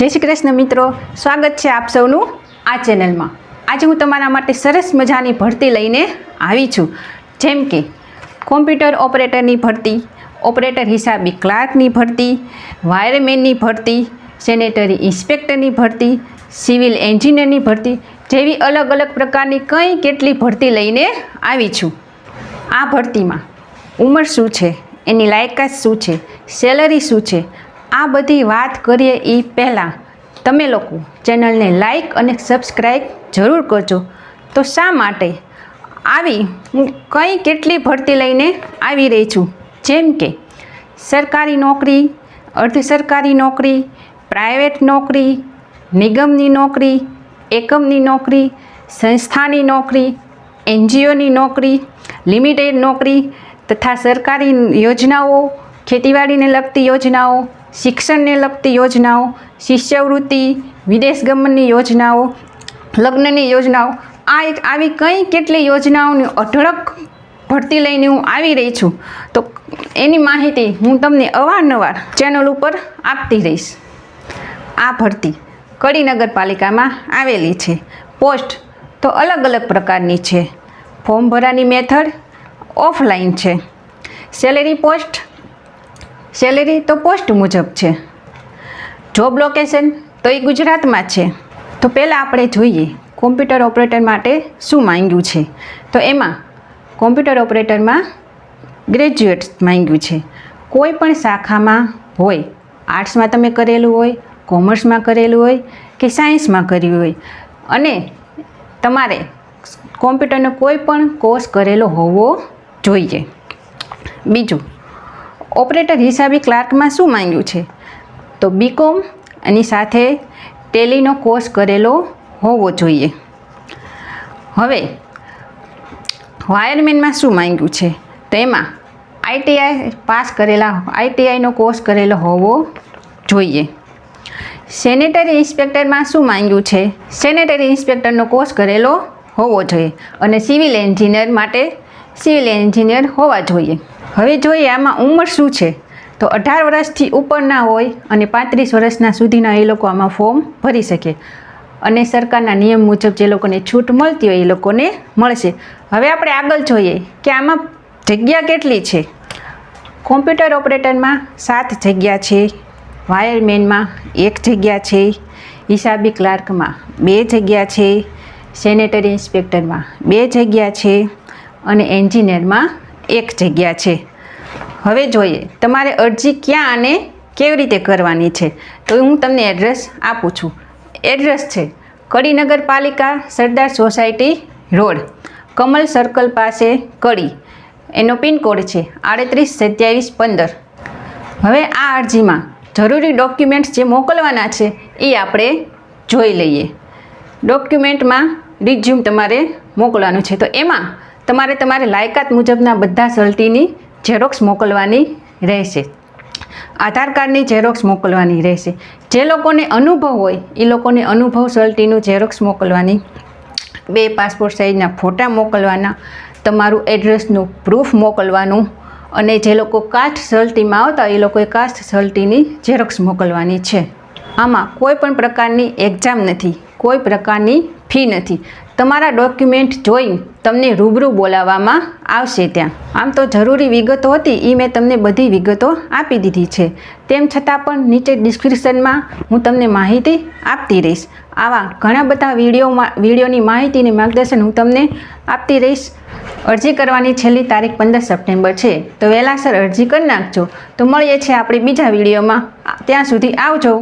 જય શ્રી કૃષ્ણ મિત્રો, સ્વાગત છે આપ સૌનું આ ચેનલમાં. આજે હું તમારા માટે સરસ મજાની ભરતી લઈને આવી છું. જેમ કે કોમ્પ્યુટર ઓપરેટરની ભરતી, ઓપરેટર હિસાબી ક્લાર્કની ભરતી, વાયરમેનની ભરતી, સેનેટરી ઇન્સ્પેક્ટરની ભરતી, સિવિલ એન્જિનિયરની ભરતી જેવી અલગ અલગ પ્રકારની કંઈ કેટલી ભરતી લઈને આવી છું. આ ભરતીમાં ઉંમર શું છે, એની લાયકાત શું છે, સેલરી શું છે આ બધી વાત કરીએ એ પહેલાં. તમે લોકો ચેનલને લાઈક અને સબસ્ક્રાઈબ જરૂર કરજો. તો શા માટે? આવી હું કંઈ કેટલી ભરતી લઈને આવી રહી છું. જેમ કે સરકારી નોકરી, અર્ધ સરકારી નોકરી, પ્રાઇવેટ નોકરી, નિગમની નોકરી, એકમની નોકરી, સંસ્થાની નોકરી, એનજીઓની નોકરી, લિમિટેડ નોકરી તથા સરકારી યોજનાઓ, ખેતીવાડીને લગતી યોજનાઓ શિક્ષણને લગતી યોજનાઓ, શિષ્યવૃત્તિ, વિદેશ ગમનની યોજનાઓ, લગ્નની યોજનાઓ, આ એક આવી કંઈ કેટલી યોજનાઓની અઢળક ભરતી લઈને હું આવી રહી છું. તો એની માહિતી હું તમને અવારનવાર ચેનલ ઉપર આપતી રહીશ. આ ભરતી કડી નગરપાલિકામાં આવેલી છે. પોસ્ટ તો અલગ અલગ પ્રકારની છે. ફોર્મ ભરાની મેથડ ઓફલાઈન છે. સેલેરી પોસ્ટ સેલેરી તો પોસ્ટ મુજબ છે. જોબ લોકેશન તો એ ગુજરાતમાં છે. તો પહેલાં આપણે જોઈએ કોમ્પ્યુટર ઓપરેટર માટે શું માંગ્યું છે. તો એમાં કોમ્પ્યુટર ઓપરેટરમાં ગ્રેજ્યુએટ માંગ્યું છે. કોઈ પણ શાખામાં હોય, આર્ટ્સમાં તમે કરેલું હોય, કોમર્સમાં કરેલું હોય કે સાયન્સમાં કર્યું હોય, અને તમારે કોમ્પ્યુટરનો કોઈ પણ કોર્સ કરેલો હોવો જોઈએ. બીજું ઓપરેટર હિસાબી ક્લાર્કમાં શું માંગ્યું છે? તો બીકોમ એની સાથે ટેલીનો કોર્સ કરેલો હોવો જોઈએ. હવે, વાયરમેનમાં શું માંગ્યું છે? તો એમાં આઈટીઆઈ પાસ કરેલા આઈટીઆઈનો કોર્સ કરેલો હોવો જોઈએ. સેનેટરી ઇન્સ્પેક્ટરમાં શું માંગ્યું છે? સેનેટરી ઇન્સ્પેક્ટરનો કોર્સ કરેલો હોવો જોઈએ અને સિવિલ એન્જિનિયર માટે સિવિલ એન્જિનિયર હોવા જોઈએ. હવે જોઈએ આમાં ઉંમર શું છે? તો અઢાર વર્ષથી ઉપરના હોય અને પાંત્રીસ વર્ષના સુધીના એ લોકો આમાં ફોર્મ ભરી શકે. અને સરકારના નિયમ મુજબ જે લોકોને છૂટ મળતી હોય એ લોકોને મળશે. હવે આપણે આગળ જોઈએ કે આમાં જગ્યા કેટલી છે? કોમ્પ્યુટર ઓપરેટરમાં સાત જગ્યા છે, વાયરમેનમાં એક જગ્યા છે, હિસાબી ક્લાર્કમાં બે જગ્યા છે, સેનેટરી ઇન્સ્પેક્ટરમાં બે જગ્યા છે અને એન્જિનિયરમાં એક જગ્યા છે. હવે જોઈએ, તમારે અરજી ક્યાં અને કેવી રીતે કરવાની છે? તો હું તમને એડ્રેસ આપું છું. એડ્રેસ છે કડી નગરપાલિકા Sardar society road, Kamal circle પાસે કડી. એનો પિનકોડ છે આડત્રીસ સત્યાવીસ પંદર. હવે આ અરજીમાં જરૂરી ડોક્યુમેન્ટ્સ જે મોકલવાના છે એ આપણે જોઈ લઈએ. ડોક્યુમેન્ટમાં રિઝ્યુમ તમારે મોકલવાનું છે. તો એમાં તમારે તમારે લાયકાત મુજબના બધા સલટીની ઝેરોક્સ મોકલવાની રહેશે. આધાર કાર્ડની ઝેરોક્સ મોકલવાની રહેશે. જે લોકોને અનુભવ હોય એ લોકોને અનુભવ સલટીનું ઝેરોક્સ મોકલવાની. બે પાસપોર્ટ સાઇઝના ફોટા મોકલવાના, તમારું એડ્રેસનું પ્રૂફ મોકલવાનું, અને જે લોકો કાસ્ટ સલટીમાં આવતા એ લોકોએ કાસ્ટ સલટીની ઝેરોક્સ મોકલવાની છે. આમાં કોઈ પણ પ્રકારની એક્ઝામ નથી, કોઈ પ્રકારની ફી નથી. તમારા ડોક્યુમેન્ટ જોઈ તમને રૂબરૂ બોલાવવામાં આવશે ત્યાં. આમ તો જરૂરી વિગતો હતી એ મેં તમને બધી વિગતો આપી દીધી છે. તેમ છતાં પણ નીચે ડિસ્ક્રિપ્શનમાં હું તમને માહિતી આપતી રહીશ. આવા ઘણા બધા વિડીયોમાં વિડીયોની માહિતીની માર્ગદર્શન હું તમને આપતી રહીશ. અરજી કરવાની છેલ્લી તારીખ પંદર સપ્ટેમ્બર છે. તો વહેલાસર અરજી કરી નાખજો. તો મળીએ છીએ આપણે બીજા વિડીયોમાં. ત્યાં સુધી આવજો.